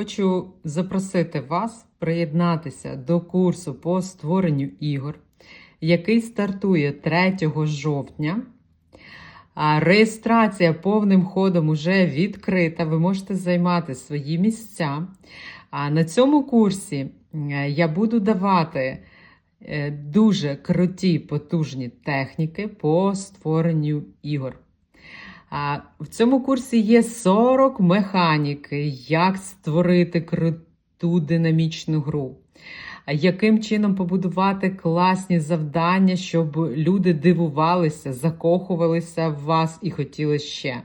Хочу запросити вас приєднатися до курсу по створенню ігор, який стартує 3 жовтня. Реєстрація повним ходом уже відкрита. Ви можете займати свої місця. А на цьому курсі е, я буду давати е, дуже круті потужні техніки по створенню ігор. В цьому курсі є 40 механік, як створити круту динамічну гру. Яким чином побудувати класні завдання, щоб люди дивувалися, закохувалися в вас і хотіли ще?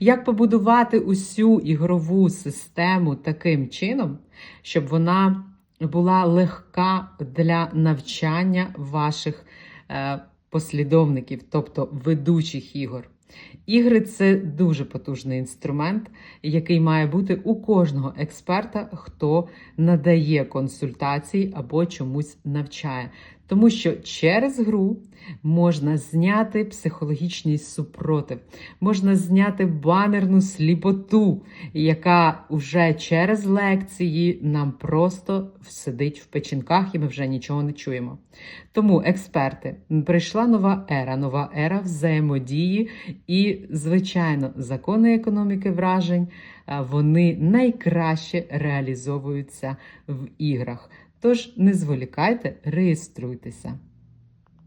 Як побудувати усю ігрову систему таким чином, щоб вона була легка для навчання ваших е, послідовників, тобто ведучих ігор? Ігри це дуже потужний інструмент, який має бути у кожного експерта, хто надає консультації або чомусь навчає. Тому що через гру можна зняти психологічний супротив, можна зняти банерну сліпоту, яка вже через лекції нам просто сидить в печінках, і ми вже нічого не чуємо. Тому, експерти, прийшла нова ера, нова ера взаємодії і, звичайно, закони економіки вражень вони найкраще реалізовуються в іграх. Тож не зволікайте, реєструйтеся.